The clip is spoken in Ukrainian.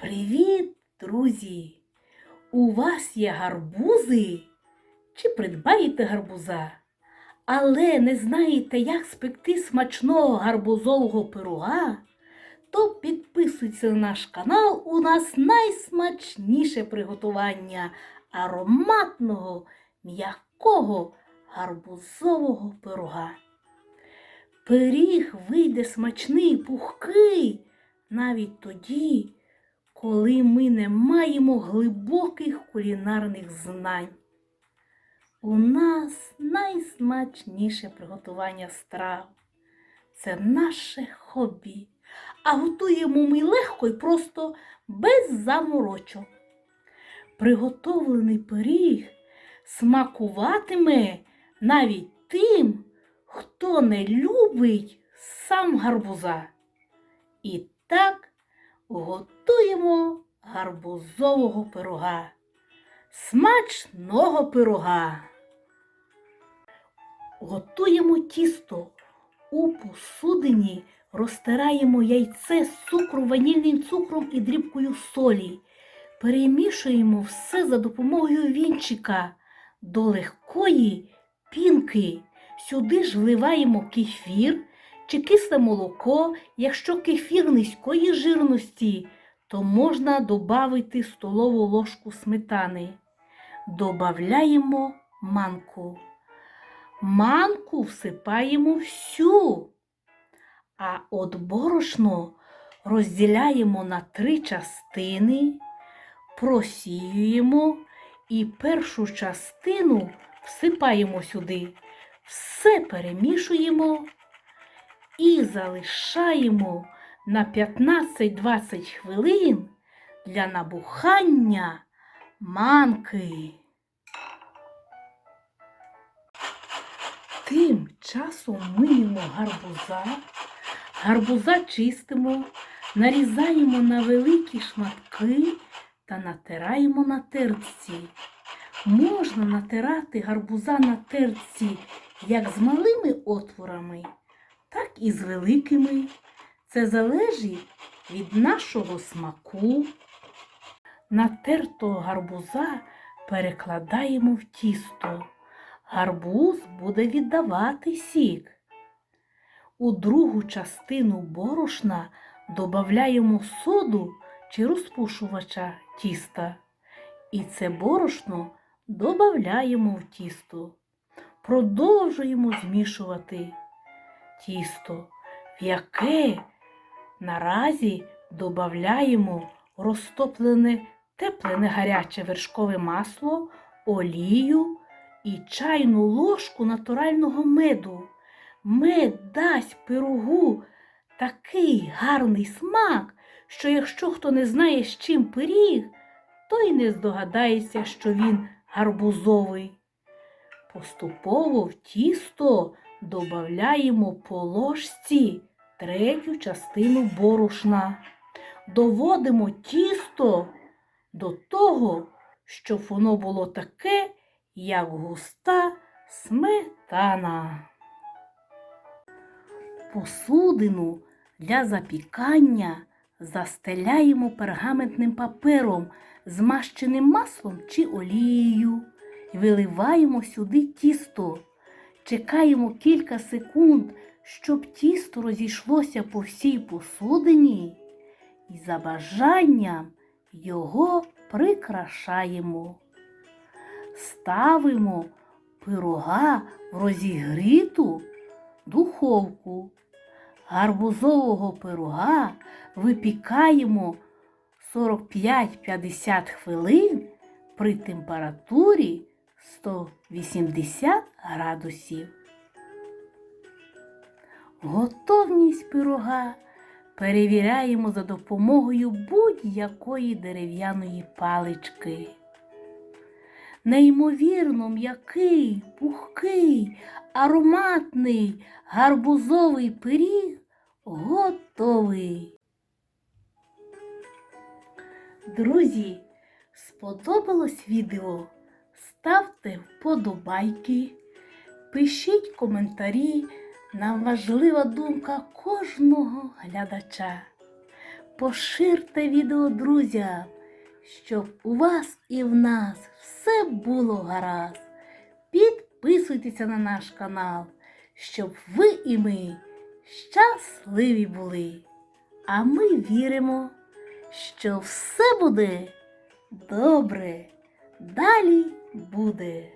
Привіт, друзі! У вас є гарбузи? Чи придбаєте гарбуза? Але не знаєте, як спекти смачного гарбузового пирога? То підписуйтесь на наш канал. У нас найсмачніше приготування ароматного, м'якого гарбузового пирога. Пиріг вийде смачний, пухкий, навіть тоді, коли ми не маємо глибоких кулінарних знань. У нас найсмачніше приготування страв. Це наше хобі. А готуємо ми легко і просто без заморочок. Приготовлений пиріг смакуватиме навіть тим, хто не любить сам гарбуза. І так готуємо гарбузового пирога. Смачного пирога. Готуємо тісто. У посудині розтираємо яйце з цукру, ванільним цукром і дрібкою солі. Перемішуємо все за допомогою вінчика до легкої пінки. Сюди ж вливаємо кефір чи кисле молоко. Якщо кефір низької жирності, то можна додати столову ложку сметани. Добавляємо манку. Манку всипаємо всю. А от борошно розділяємо на три частини, просіюємо і першу частину всипаємо сюди. Все перемішуємо і залишаємо на 15-20 хвилин для набухання манки. Тим часом миємо гарбуза, гарбуза чистимо, нарізаємо на великі шматки та натираємо на терці. Можна натирати гарбуза на терці як з малими отворами, так і з великими. Це залежить від нашого смаку. Натертого гарбуза перекладаємо в тісто. Гарбуз буде віддавати сік. У другу частину борошна додаємо соду чи розпушувача тіста. І це борошно додаємо в тісто. Продовжуємо змішувати тісто, в яке наразі додаємо розтоплене теплене гаряче вершкове масло, олію і чайну ложку натурального меду. Мед дасть пирогу такий гарний смак, що якщо хто не знає, з чим пиріг, то й не здогадається, що він гарбузовий. Поступово в тісто додаємо по ложці третю частину борошна. Доводимо тісто до того, щоб воно було таке, як густа сметана. Посудину для запікання застеляємо пергаментним папером, змащеним маслом чи олією. Виливаємо сюди тісто. Чекаємо кілька секунд, щоб тісто розійшлося по всій посудині. І за бажанням його прикрашаємо. Ставимо пирога в розігріту духовку. Гарбузового пирога випікаємо 45-50 хвилин при температурі 180 градусів. Готовність пирога перевіряємо за допомогою будь-якої дерев'яної палички. Неймовірно м'який, пухкий, ароматний гарбузовий пиріг готовий. Друзі, сподобалось відео? Ставте вподобайки, пишіть коментарі. Нам важлива думка кожного глядача. поширте відео друзям, щоб у вас і в нас все було гаразд. Підписуйтеся на наш канал, щоб ви і ми щасливі були. А ми віримо, що все буде добре. Далі буде.